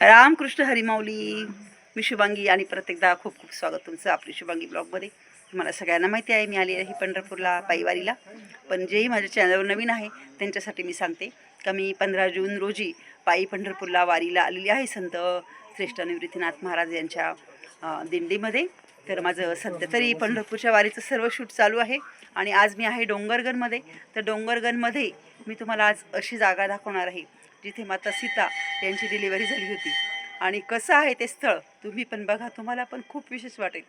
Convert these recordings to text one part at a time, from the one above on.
रामकृष्ण हरिमाऊली मी शुभांगी आणि प्रत्येकदा खूप खूप स्वागत तुमचं आपली शुभांगी ब्लॉगमध्ये. तुम्हाला सगळ्यांना माहिती आहे मी आली आहे पंढरपूरला पायवारीला. पण जेही माझ्या चॅनलवर नवीन आहे त्यांच्यासाठी मी सांगते का मी पंधरा जून रोजी पायी पंढरपूरला वारीला आलेली आहे संत श्रेष्ठ निवृत्तीनाथ महाराज यांच्या दिंडीमध्ये. तर माझं सध्या तरी पंढरपूरच्या वारीचं सर्व शूट चालू आहे आणि आज मी आहे डोंगरगनमध्ये तर डोंगरगनमध्ये मी तुम्हाला आज अशी जागा दाखवणार आहे जिथे माता सीता यांची डिलिव्हरी झाली होती. आणि कसं आहे ते स्थळ तुम्ही पण बघा तुम्हाला पण खूप विशेष वाटेल.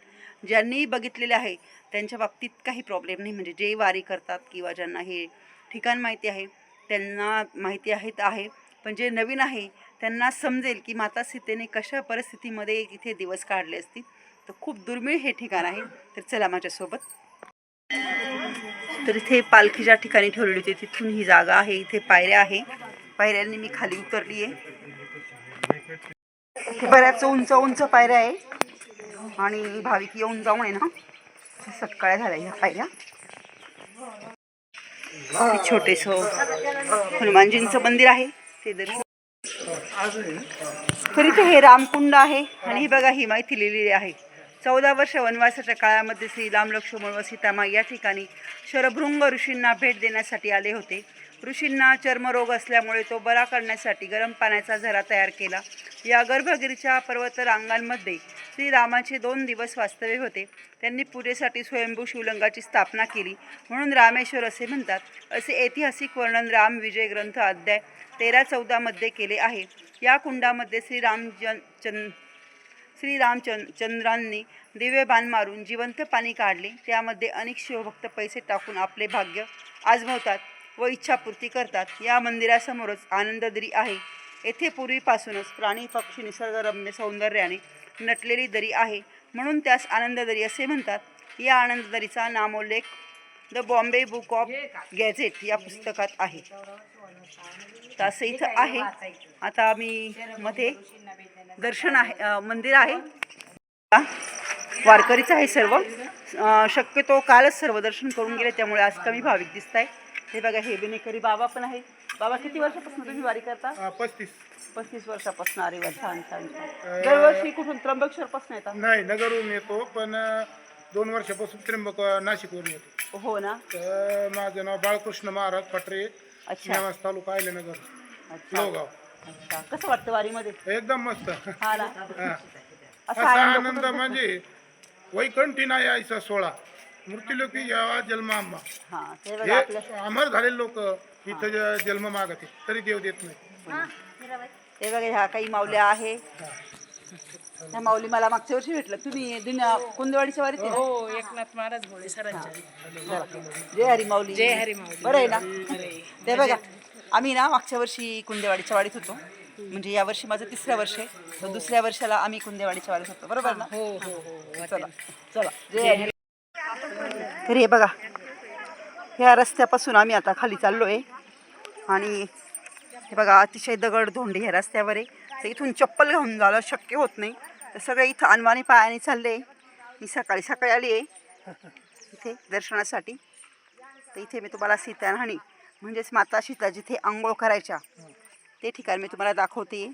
ज्यांनी बघितलेले आहे त्यांच्या बाबतीत काही प्रॉब्लेम नाही. म्हणजे जे वारी करतात किंवा ज्यांना हे ठिकाण माहिती आहे त्यांना माहिती आहे तर आहे. पण जे नवीन आहे त्यांना समजेल की माता सीतेने कशा परिस्थितीमध्ये इथे दिवस काढले असतील. तर खूप दुर्मिळ हे ठिकाण आहे. तर चला माझ्यासोबत. तर इथे पालखी ज्या ठिकाणी ठेवलेली होती तिथून ही जागा आहे. इथे पायऱ्या आहे. पायऱ्यांनी मी खाली उतरली आहे. बऱ्याच उंच उंच पायऱ्या आहे. आणि भाविक येऊन जाऊन आहे ना सटकाळ्या झाल्या ह्या पायऱ्या. छोटेस हनुमानजींचं मंदिर आहे ते दर्शन. तर इथे हे रामकुंड आहे आणि ही बघा ही माहिती लिहिलेली आहे. चौदा वर्ष वनवासाच्या काळामध्ये श्री राम लक्ष्मण व सीतामा या ठिकाणी शरभृंग ऋषींना भेट देण्यासाठी आले होते. ऋषींना चर्मरोग असल्यामुळे तो बरा करण्यासाठी गरम पाण्याचा झरा तयार केला. या गर्भगिरीच्या पर्वत रांगांमध्ये श्रीरामाचे दोन दिवस वास्तव्य होते. त्यांनी पूजेसाठी स्वयंभू शिवलिंगाची स्थापना केली. म्हणून रामेश्वर असे म्हणतात. असे ऐतिहासिक वर्णन राम विजय ग्रंथ अध्याय तेरा चौदामध्ये केले आहे. या कुंडामध्ये श्रीराम जन चंद श्रीरामचंद चंद्रांनी दिवे बाण मारून जिवंत पाणी काढले. त्यामध्ये अनेक शिवभक्त पैसे टाकून आपले भाग्य आजमवतात. व इच्छापूर्ती करतात. या मंदिरासमोरच आनंददरी आहे. येथे पूर्वीपासूनच प्राणी पक्षी निसर्गरम्य सौंदर्याने नटलेली दरी आहे. म्हणून त्यास आनंददरी असे म्हणतात. या आनंददरीचा नामोल्लेख the Bombay book of gazette या पुस्तकात आहे. तसं इथं आहे. आता मी मध्ये दर्शन आहे मंदिर आहे. वारकरीचं आहे सर्व. शक्यतो कालच सर्व दर्शन करून गेले त्यामुळे आज कमी भाविक दिसत आहे हे बघा हे बिनेकरी बाबा पण आहे बाबा किती वर्षापासून तुम्ही वारी करता? पस्तीस. पस्तीस वर्षापासून अरे वा छान छान छान. दरवर्षी कुठून? त्र्यंबकेश्वरपासून येतात नाही नगरहून येतो पण दोन वर्षापासून त्र्यंबक नाशिकवरून येतो. हो ना? तर माझं नाव बाळकृष्ण महाराज पटरे अच्छा. नेवास तालुका आयलेनगर अच्छा. लोगाव अच्छा. कसं वाटतं वारीमध्ये? एकदम मस्त. हा ना? हा. असा असा आनंद आनंद कुठं- म्हणजे वैकंठी नाही यायचा सोळा मृत्यूलोकी यावा जन्म आम्हा हा ते बघा आपल्या हे अमर झालेले लोक इथं ज- जन्म मागते तरी देव देत नाही. ते बघा ह्या काही माऊल्या आहे. ह्या माऊली मला मागच्या वर्षी भेटलं तुम्ही दुनिया कुंदवाडीच्या वारीत आहे ना? हो एकनाथ महाराज भोळे सरांच्या. जय हरी माऊली. जय हरी माऊली. बरं आहे ना? ते बघा आम्ही ना मागच्या वर्षी कुंदेवाडीच्या वाडीत होतो. म्हणजे या वर्षी माझं तिसऱ्या वर्ष आहे. तर दुसऱ्या वर्षाला आम्ही कुंदेवाडीच्या वाडीत होतो. बरोबर ना? हो हो हो. चला. चला. जय हरी तर हे बघा ह्या रस्त्यापासून आम्ही आता खाली चाललो आहे आणि हे बघा अतिशय दगड धोंडे ह्या रस्त्यावर आहे. तर इथून चप्पल घालून जायला शक्य होत नाही. तर सगळे इथं अनवाणी पायाने चालले मी सकाळी सकाळी आली आहे इथे दर्शनासाठी. तर इथे मी तुम्हाला सीताराणी म्हणजेच माता सीता जिथे आंघोळ करायच्या ते ठिकाण मी तुम्हाला दाखवते.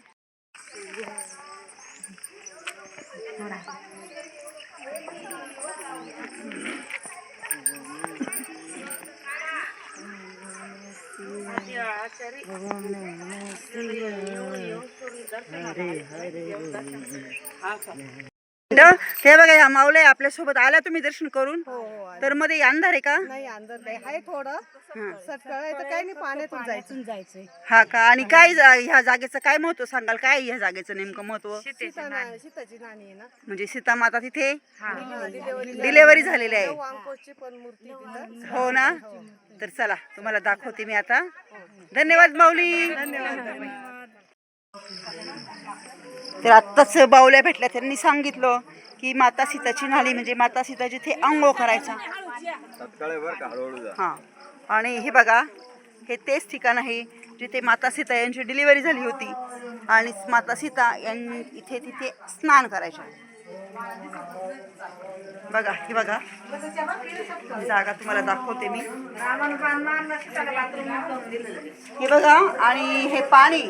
ते बघा या माऊल्या आपल्यासोबत आल्या तुम्ही दर्शन करून. तर मध्ये अंधार आहे का? नाही अंदर नाही. आहे थोडं. हं. सटकळ आहे तर काही नाही पाण्यातून जायचं. जायचंय. हा का? आणि काय जा- ह्या जागेचं काय महत्त्व सांगाल? काय ह्या जागेचं नेमकं महत्त्व? सीता सीताची नाणी आहे ना. म्हणजे सीता माता तिथे डिलेवरी डिलेवरी झालेली आहे. अंकोची पण मूर्ती तिथं. हो ना? तर चला तुम्हाला दाखवते मी आता. धन्यवाद माऊली. तर आत्ताच बावल्या भेटल्या त्यांनी सांगितलं की माता सीताची नाली म्हणजे माता सीता जिथे आंघोळ करायचा. हा. आणि हे बघा हे तेच ठिकाण आहे जिथे माता सीता यांची डिलिव्हरी झाली होती. आणि माता सीता यां इथे तिथे स्नान करायच्या. बघा हे बघा. जागा तुम्हाला दाखवते मी. हे बघा आणि हे पाणी.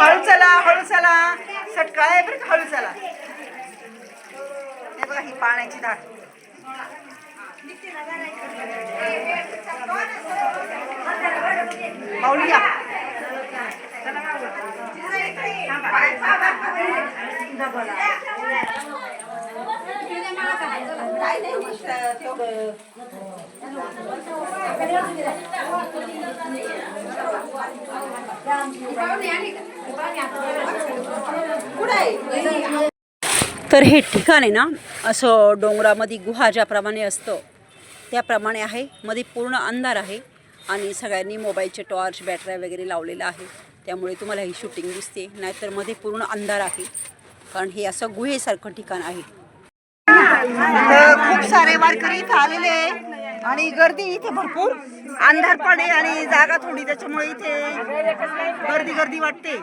हळू चला हळू चला सटकाळ आहे बरं का हळू चला हे बघा ही पाण्याची धार. माऊली या. तर हे ठिकाण आहे ना असं डोंगरामध्ये गुहा ज्याप्रमाणे असतं त्याप्रमाणे आहे. मध्ये पूर्ण अंधार आहे आणि सगळ्यांनी मोबाईलचे टॉर्च बॅटऱ्या वगैरे लावलेलं आहे. त्यामुळे तुम्हाला ही शूटिंग दिसते. नाहीतरमध्ये पूर्ण अंधार आहे. कारण हे असं गुहेसारखं ठिकाण आहे. खूप सारे वारकरी इथे आलेले आहे. आणि गर्दी इथे भरपूर. अंधार पडे आणि जागा थोडी त्याच्यामुळे इथे गर्दी गर्दी वाटते.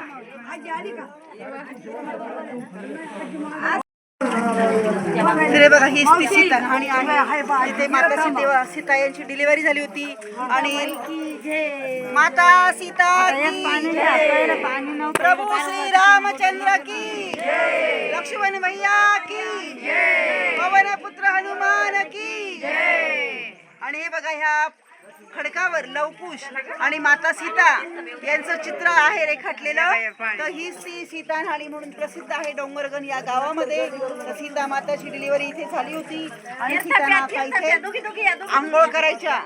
तिथे बघा ही ती सीता आणि माता सीता सीता यांची डिलिव्हरी झाली होती. आणि माता सीता की प्रभू श्री रामचंद्र की लक्ष्मण भैया की पवन पुत्र हनुमान की आणि हे बघा ह्या खडकावर लवकुश आणि माता सीता यांचं चित्र आहे रेखाटलेलं. तर ही सी सीता न्हाणी म्हणून प्रसिद्ध आहे डोंगरगण या गावामध्ये. सीता माताची डिलिव्हरी इथे झाली होती. आणि सीता माता इथे आंघोळ करायच्या.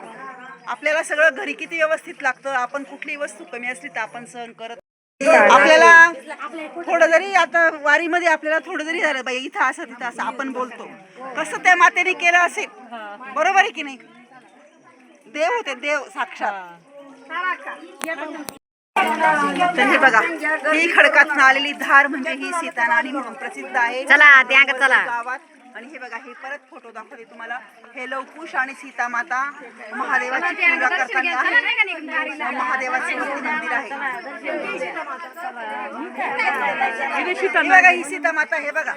आपल्याला सगळं घरी किती व्यवस्थित लागतं? आपण कुठली वस्तू कमी असली तर आपण सहन करत आपल्याला थोडं जरी आता वारीमध्ये आपल्याला थोडं जरी झालं बाई इथं असं तिथं असं आपण बोलतो. कसं त्या मातेने केलं असेल? बरोबर आहे की नाही? देव होते देव साक्षात तर हे बघा ही खडकात आलेली धार म्हणजे ही सीतानाणी म्हणून प्रसिद्ध आहे चला, त्या चला. गावात आणि हे बघा हे परत फोटो दाखवते तुम्हाला. हे लवकुश आणि सीता माता महादेवाची पूजा करताना. महादेवाचे मंदिर आहे. हे बघा ही सीता माता हे बघा.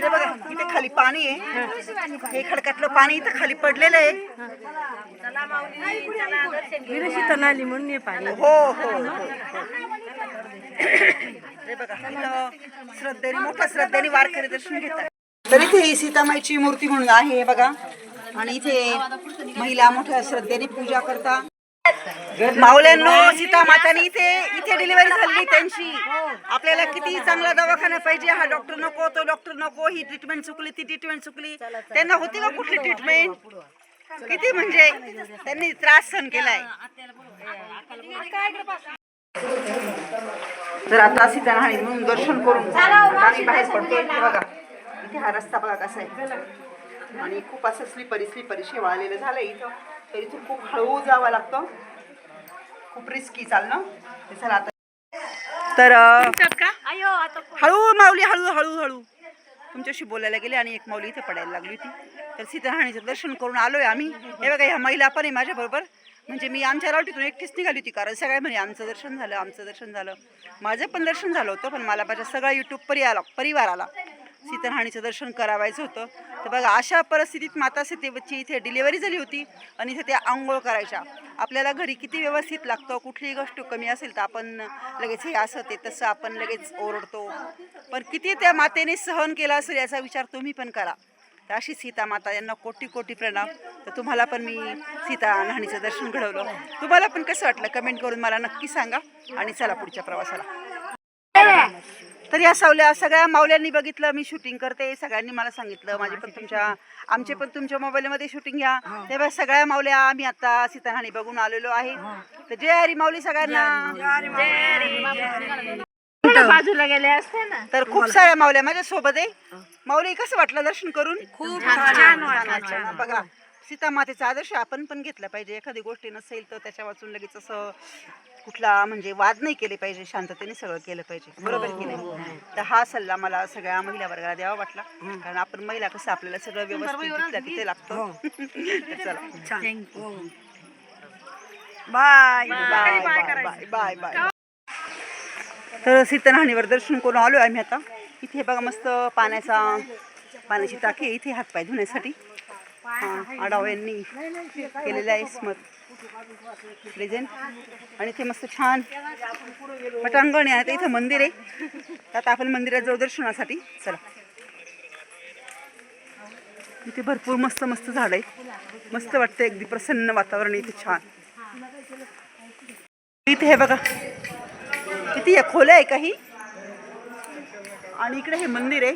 हे बघा इथे खाली पाणी आहे. हे खडकातलं पाणी इथं खाली पडलेलं आहे. म्हणून पाणी हो हो. हो बघा इथं श्रद्धेने मोठ्या श्रद्धेने वारकरी दर्शन घेतात तर इथे ही सीतामाईची मूर्ती म्हणून आहे हे बघा. आणि इथे महिला मोठ्या श्रद्धेने पूजा करता. माऊल्यांनो सीता मातानी इथे इथे डिलिव्हरी झाली त्यांची. आपल्याला किती चांगला दवाखाना पाहिजे हा डॉक्टर नको तो डॉक्टर नको ही ट्रीटमेंट चुकली ती ट्रीटमेंट चुकली. त्यांना होती का कुठली ट्रीटमेंट किती म्हणजे? त्यांनी त्रास सहन केलाय. तर आता सीताराणी म्हणून दर्शन करून आम्ही बाहेर पडतोय. बघा इथे हा रस्ता बघा कसा आहे. आणि खूप असं स्लिपरी स्लिपरी शेवाळलेलं झालं इथं. तर इथून खूप हळू जावं लागतं. खूप रिस्की चालणं. ते चला आता. तर हळू माऊली हळू हळू हळू. तुमच्याशी बोलायला गेले आणि एक माऊली इथे पडायला लागली होती. तर सीताराणीचं दर्शन करून आलोय आम्ही. हे बघा ह्या महिला पण आहे माझ्याबरोबर. म्हणजे मी आमच्या रावटीतून एकटीच निघाली होती कारण सगळ्या म्हणे आमचं दर्शन झालं आमचं दर्शन झालं. माझं पण दर्शन झालं होतं पण मला माझ्या सगळा यूट्यूब परि आला परिवार आला सीताराणीचं दर्शन करावायचं होतं. तर बघा अशा परिस्थितीत माता सीतेची इथे डिलिव्हरी झाली होती आणि इथे त्या आंघोळ करायच्या. आपल्याला घरी किती व्यवस्थित लागतं कुठलीही गोष्ट कमी असेल तर आपण लगेच हे असं ते तसं आपण लगेच ओरडतो. पण किती त्या मातेने सहन केला असेल याचा विचार तुम्ही पण करा. तर अशी सीता माता यांना कोटी कोटी प्रणाम. तर तुम्हाला पण मी सीता न्हाणीचं दर्शन घडवलं. तुम्हाला पण कसं वाटलं? कमेंट करून मला नक्की सांगा आणि चला पुढच्या प्रवासाला. तर या सावल्या सगळ्या मावल्यांनी बघितलं मी शूटिंग करते सगळ्यांनी मला सांगितलं. माझे पण तुमच्या आमचे पण तुमच्या मोबाईलमध्ये शूटिंग घ्या. तेव्हा सगळ्या मावल्या आम्ही आता सीताराणी बघून आलेलो आहे. तर जय हरी माऊली सगळ्यांना. बाजूला गेले असते ना? तर खूप साऱ्या मावल्या माझ्या सोबत आहे. माऊली कसं वाटलं दर्शन करून? खूप छान वाटलं. बघा सीता मातेचा आदर्श आपण पण घेतला पाहिजे. एखादी गोष्टी नसेल तर त्याच्या वाचून लगेच असं कुठला म्हणजे वाद नाही केले पाहिजे. शांततेने सगळं केलं पाहिजे. बरोबर की नाही? तर हा सल्ला मला सगळ्या महिला वर्गाला द्यावा वाटला. कारण आपण महिला कसं आपल्याला सगळं व्यवस्थित तिथल्या तिथे लागतं. तर चला. Bye bye bye bye bye तर सीतनहानीवर दर्शन करून आलो आम्ही आता. इथे बघा मस्त पाण्याचा पाण्याची टाकी आहे. इथे हातपाय धुण्यासाठी. आडाव यांनी केलेलं आहे स्मर प्रेझेंट आणि ते मस्त छान पटांगण आहे. आता इथं मंदिर आहे. आता आपण मंदिरात जाऊ दर्शनासाठी. चला. इथे भरपूर मस्त मस्त झाड आहे मस्त वाटतं अगदी प्रसन्न वातावरण इथे छान. इथे हे बघा. किती या खोल्या आहे काही? आणि इकडे हे मंदिर आहे.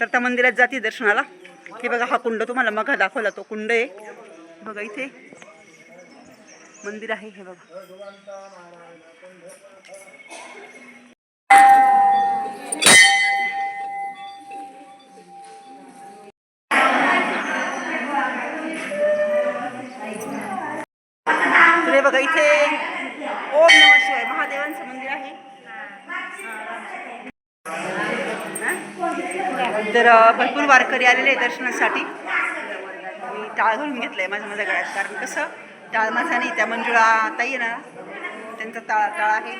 तर त्या मंदिरात जाते दर्शनाला. हे बघा हा कुंड तुम्हाला मग दाखवला तो कुंड आहे. बघा इथे. मंदिर आहे हे बघा. तर भरपूर वारकरी आलेले आहे दर्शनासाठी. मी टाळ घालून घेतलं आहे माझ्या माझ्या गळ्यात. कारण कसं टाळ माझा नाही त्या मंजुळा आता येणार ना त्यांचा टाळ टाळ आहे.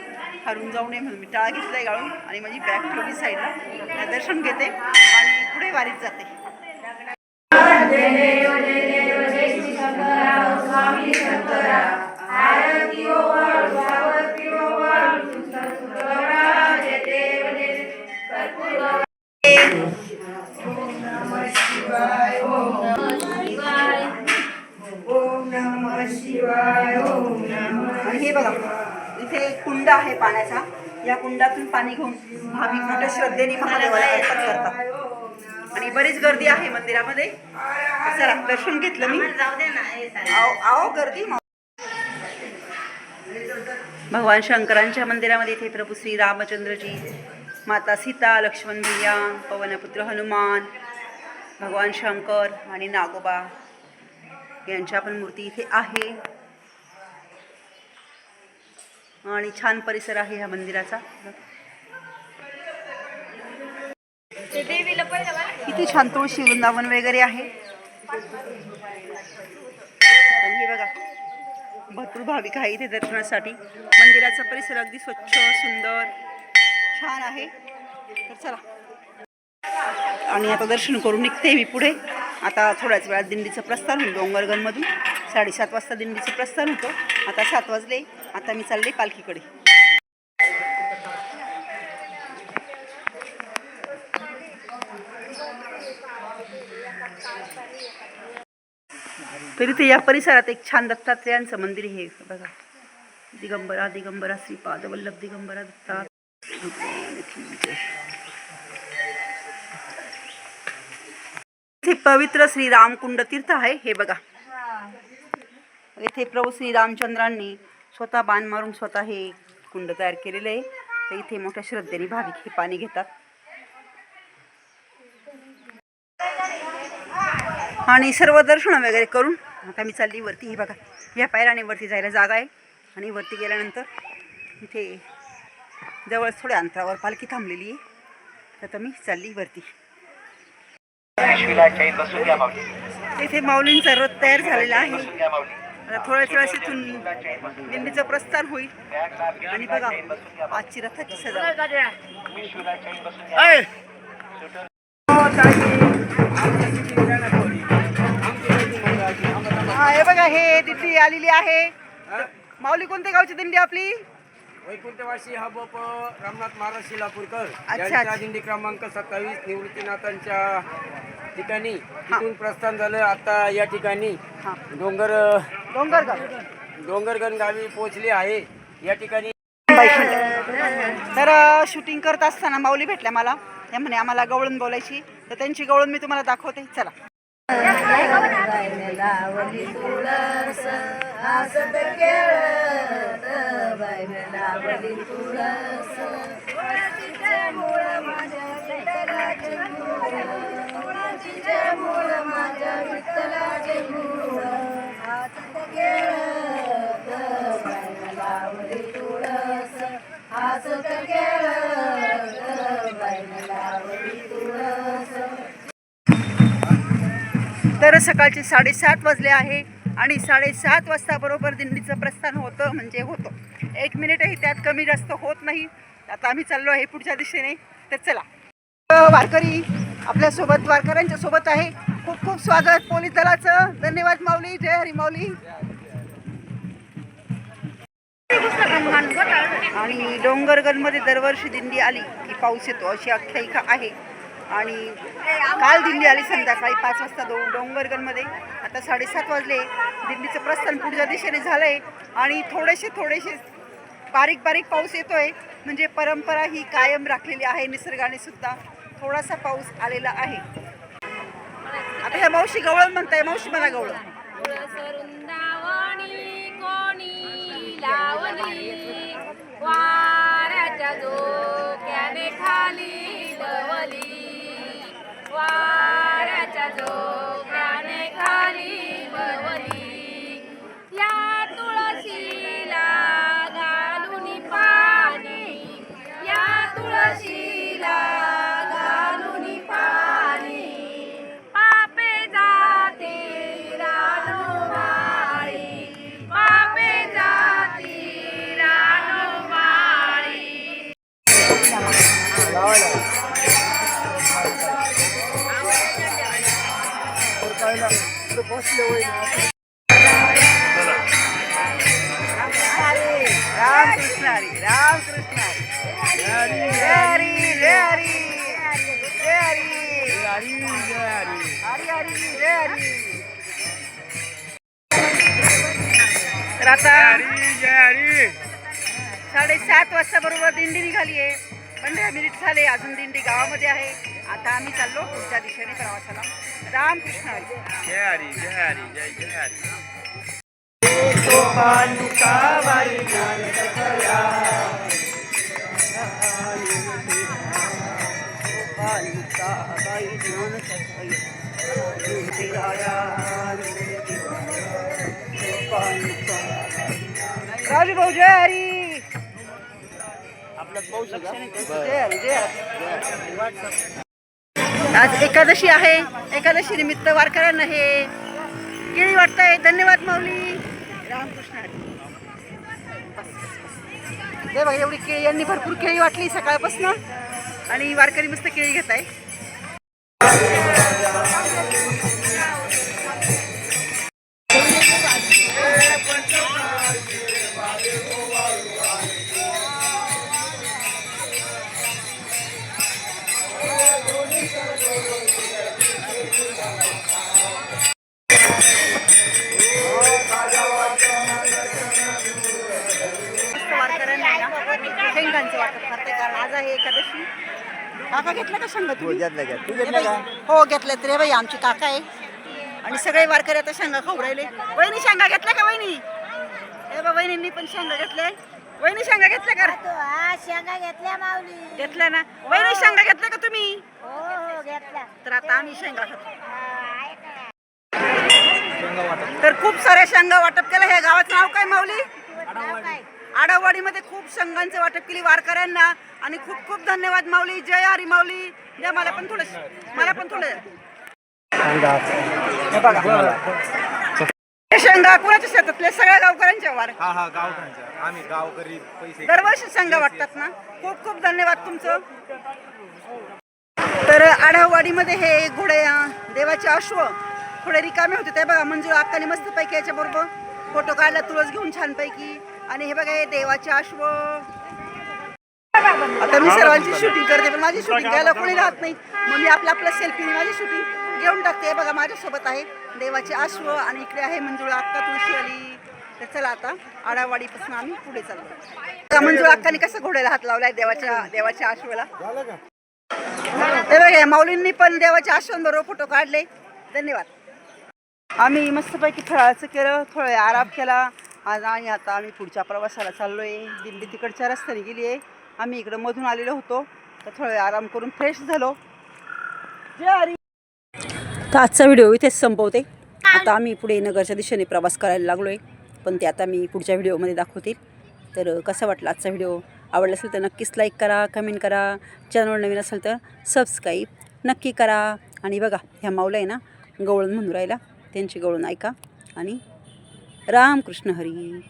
हरून जाऊ नये म्हणून मी टाळ आहे गाळून आणि माझी बॅग ठेवली साईडला. दर्शन घेते आणि पुढे वारीत जाते. पाण्याचा. या कुंडातून पाणी घेऊन भाविक मोठ्या श्रद्धेने महादेवाला अर्पण करतात. आणि बरीच गर्दी आहे मंदिरामध्ये. चला दर्शन घेतलं मी. आओ आओ गर्दी भगवान शंकरांच्या मंदिरामध्ये इथे प्रभू श्री रामचंद्रजी माता सीता लक्ष्मण भैया पवनपुत्र हनुमान भगवान शंकर आणि नागोबा यांच्या पण मूर्ती इथे आहे. आणि छान परिसर आहे ह्या मंदिराचा. किती छान तुळशी वृंदावन वगैरे आहे. आणि हे बघा भरपूर भाविक आहे इथे दर्शनासाठी. मंदिराचा परिसर अगदी स्वच्छ सुंदर छान आहे. तर चला. आणि आता दर्शन करून निघते मी पुढे. आता थोड्याच वेळात दिंडीचं प्रस्थान होईल डोंगरगणमधून. साडेसात वाजता दिंडीचं प्रस्थान होतं. आता सात वाजले. आता मी चालले पालखीकडे. तरी ते या परिसरात एक छान दत्तात्रेयांचं मंदिर हे बघा. दिगंबरा दिगंबरा श्रीपाद वल्लभ दिगंबरा दत्ता. पवित्र श्री रामकुंड तीर्थ आहे. हे बघा. इथे प्रभू श्री रामचंद्रांनी स्वतः बाण मारून स्वतः हे कुंड तयार केलेलं आहे. तर इथे मोठ्या श्रद्धेने भाविक हे पाणी घेतात. आणि सर्व दर्शन वगैरे करून आता मी चालली वरती. हे बघा या पायऱ्याने वरती जायला जागा आहे. आणि वरती गेल्यानंतर इथे जवळ थोड्या अंतरावर पालखी थांबलेली आहे. तर आता मी चालली वरती. इथे माऊलींचा रथ तयार झालेला आहे. आता थोड्याच वेळास इथून दिंडीचं प्रस्थान होईल. आणि बघा आजची रथाची सजावट. हा हे बघा हे दिंडी आलेली आहे. माऊली कोणत्या गावची दिंडी आपली? वैकुंठवासी हा बोप रामनाथ महाराज शिलापूरकर अच्छा, यांच्या. दिंडी क्रमांक सत्तावीस निवृत्तीनाथांच्या ठिकाणी. तिथून प्रस्थान झालं. आता या ठिकाणी हा. डोंगर डोंगरगण गावी पोहोचले आहे. या ठिकाणी तर शूटिंग करत असताना माऊली भेटल्या मला. त्या म्हणे आम्हाला गवळण बोलायची. तर त्यांची गवळण मी तुम्हाला दाखवते. चला. तर सकाळचे साडेसात वाजले आहे आणि साडेसात वाजता बरोबर दिंडीचं प्रस्थान होतं म्हणजे होतं. एक मिनिटही त्यात कमी जास्त होत नाही. आता आम्ही चाललो आहे पुढच्या दिशेने. तर चला. वारकरी आपल्यासोबत वारकऱ्यांच्या सोबत आहे. खूप खूप स्वागत पोलीस दलाचं. धन्यवाद माऊली. जय हरी माऊली. आणि डोंगरगडमध्ये दरवर्षी दिंडी आली की पाऊस येतो अशी आख्यायिका आहे. आणि काल दिंडी आली संध्याकाळी पाच वाजता दो डोंगरगडमध्ये आता साडेसात वाजले. दिंडीचं प्रस्थान पुढच्या दिशेने झालं आहे आणि थोडेसे थोडेसे बारीक बारीक पाऊस येतो आहे म्हणजे परंपरा ही कायम राखलेली आहे. निसर्गाने सुद्धा थोडासा पाऊस आलेला आहे. आता ह्या मावशी गवळण म्हणताय. मावशी मला गवळण लावली? वाऱ्याच्या झोक्याने खाली लवली. वाऱ्याच्या झोक्याने खाली आता साडेसात वाजता बरोबर दिंडी निघाली आहे पंधरा मिनिट झाले अजून दिंडी गावामध्ये आहे आता आम्ही चाललो पुढच्या दिशेने प्रवासाला. रामकृष्ण हरी. राजू भाऊ जय हरी. जय हरी जय हरी. आज एकादशी आहे. एकादशी निमित्त वारकऱ्यांना हे केळी वाटतंय. धन्यवाद माऊली. रामकृष्ण ते बघा एवढी केळी यांनी भरपूर केळी वाटली सकाळपासून. आणि वारकरी मस्त केळी घेत आहे काका घेतला का शेंगा तुम्ही? हे बाई, हो घेतल्यात रे बाई आमची काका आहे. आणि सगळे वारकरी आता शेंगा खाऊ राहिले वहिनी शेंगा घेतल्या का वहिनी? हे बा वहिनींनी पण शेंगा घेतल्या. वहिनी शेंगा घेतल्या का हा शेंगा घेतल्या माऊली. घेतल्या ना? वहिनी शेंगा घेतल्या का तुम्ही? हो हो घेतल्या. तर आता आम्ही शेंगा खातो. तर खूप साऱ्या शेंगा वाटप केलं हे गावाचं नाव काय माऊली? आडावाडीमध्ये खूप शेंगांचं वाटप केली वारकऱ्यांना. आणि खूप खूप धन्यवाद माऊली. जय हरी माऊली. द्या मला पण थोडं मला पण थोडं हे शेंगा कुणाच्या शेतातले? सगळ्या गावकऱ्यांच्या वार हा हा गावठाणच्या आम्ही गावकरी पैसे दरवर्षी शेंगा वाटतात ना? खूप खूप धन्यवाद तुमचं. तर आढाववाडीमध्ये हे घोडे देवाचे अश्व थोडे रिकामे होते. ते बघा मंजू अक्काने मस्त पैकी याच्या बरोबर फोटो काढला. तुळस घेऊन छान पैकी आणि हे बघा हे देवाचे अश्व. आता मी सर्वांची शूटिंग करते पण माझी शूटिंग घ्यायला कोणी राहत नाही. मग मी आपल्या आपल्या सेल्फीने माझी शूटिंग घेऊन टाकते. बघा माझ्यासोबत आहे देवाचे अश्व आणि इकडे आहे मंजुळा अक्का आली तर चला आता आडावाडीपासून आम्ही पुढे चाललो. मंजुळा अक्काने कसं घोड्याला हात लावलाय देवाच्या देवाच्या अश्वाला. ते बघा माऊलींनी पण देवाच्या आश्वांबरोबर फोटो काढले. धन्यवाद. आम्ही मस्तपैकी फळाचं केलं थोडं आराम केला. आज आणि आता आम्ही पुढच्या प्रवासाला चाललो आहे दिंडी तिकडच्या रस्त्याने गेली आहे. आम्ही इकडं मधून आलेलो होतो. तर थोडं आराम करून फ्रेश झालो. जय तर आजचा व्हिडिओ इथेच संपवते. आता आम्ही पुढे नगरच्या दिशेने प्रवास करायला लागलो आहे पण ते आता मी पुढच्या व्हिडिओमध्ये दाखवतील. तर कसा वाटला आजचा व्हिडिओ आवडला असेल तर नक्कीच लाईक करा कमेंट करा. चॅनल नवीन असेल तर सबस्क्राईब नक्की करा. आणि बघा ह्या माऊला आहे ना गवळण म्हणून राहिला त्यांची गवळण ऐका. आणि रामकृष्ण हरी।